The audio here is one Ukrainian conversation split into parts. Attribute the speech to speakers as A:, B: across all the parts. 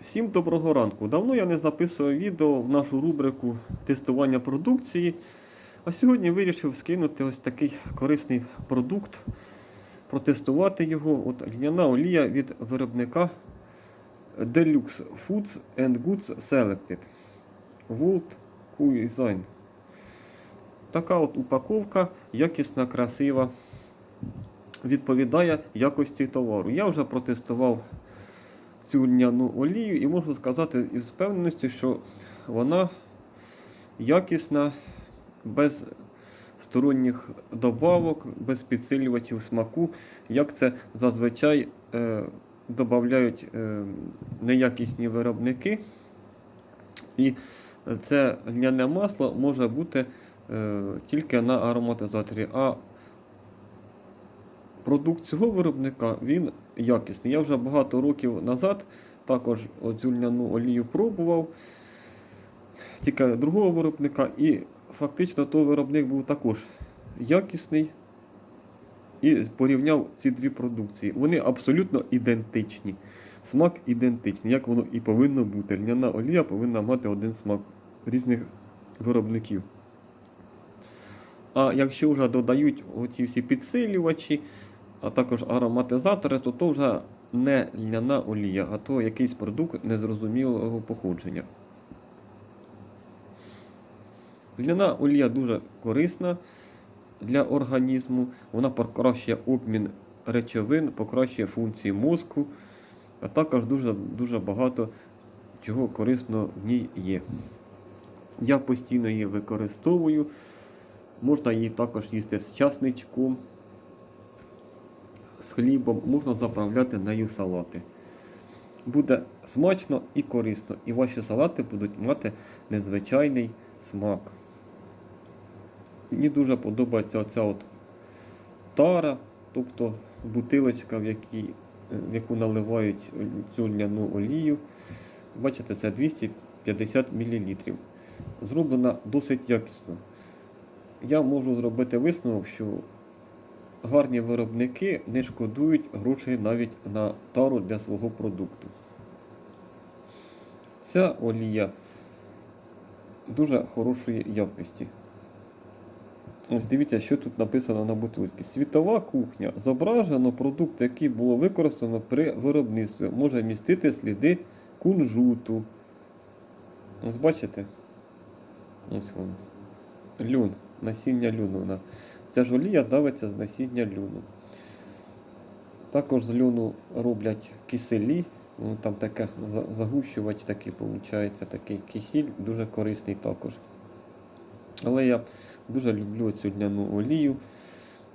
A: Всім доброго ранку. Давно я не записував відео в нашу рубрику тестування продукції. А сьогодні вирішив скинути ось такий корисний продукт, протестувати його. От льняна олія від виробника Deluxe Foods and Goods Selected. World Cuisine. Така от упаковка, якісна, красива, відповідає якості товару. Я вже протестував цю льняну олію і можу сказати із впевненістю, що вона якісна, без сторонніх добавок, без підсилювачів смаку, як це зазвичай е, додають е, неякісні виробники. І це льняне масло може бути е, тільки на ароматизаторі. А продукт цього виробника він якісний. Я вже багато років назад також оцю льняну олію пробував, тільки другого виробника, і фактично той виробник був також якісний. І порівняв ці дві продукції. Вони абсолютно ідентичні. Смак ідентичний, як воно і повинно бути. Льняна олія повинна мати один смак різних виробників. А якщо вже додають оці всі підсилювачі, а також ароматизатори, то то вже не льняна олія, а то якийсь продукт незрозумілого походження. Льняна олія дуже корисна для організму. Вона покращує обмін речовин, покращує функції мозку, а також дуже, дуже багато чого корисного в ній є. Я постійно її використовую. Можна її також їсти з часничком, з хлібом, можна заправляти нею салати. Буде смачно і корисно, і ваші салати будуть мати незвичайний смак. Мені дуже подобається оця от тара, тобто бутилочка, в, якій, в яку наливають цю льняну олію. Бачите, це 250 мл. Зроблена досить якісно. Я можу зробити висновок, що гарні виробники не шкодують грошей навіть на тару для свого продукту. Ця олія дуже хорошої якості. Ось дивіться, що тут написано на бутилці. Світова кухня. Зображено продукт, який було використано при виробництві. Може містити сліди кунжуту. Ось бачите? Ось воно. Люн, насіння люну. Ця ж олія давиться з насіння люну. Також з люну роблять киселі. Ну, Там таке загущувач такий виходить, такий кисіль, дуже корисний також. Але я дуже люблю цю льняну олію,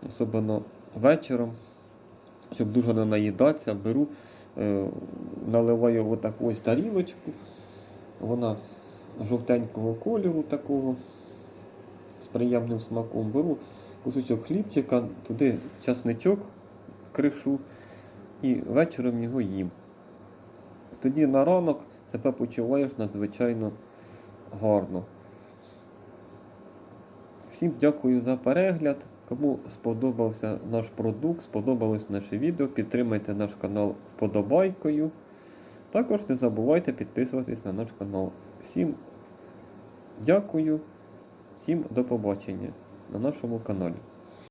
A: особливо вечором, щоб дуже не наїдатися, беру, е, наливаю отаку ось тарілочку. Вона жовтенького кольору такого з приємним смаком. Беру кусочок хлібчика, туди часничок кришу і вечором його їм. Тоді на ранок себе почуваєш надзвичайно гарно. Всім дякую за перегляд. Кому сподобався наш продукт, сподобалось наше відео, підтримайте наш канал вподобайкою. Також не забувайте підписуватись на наш канал. Всім дякую, всім до побачення на нашому каналі.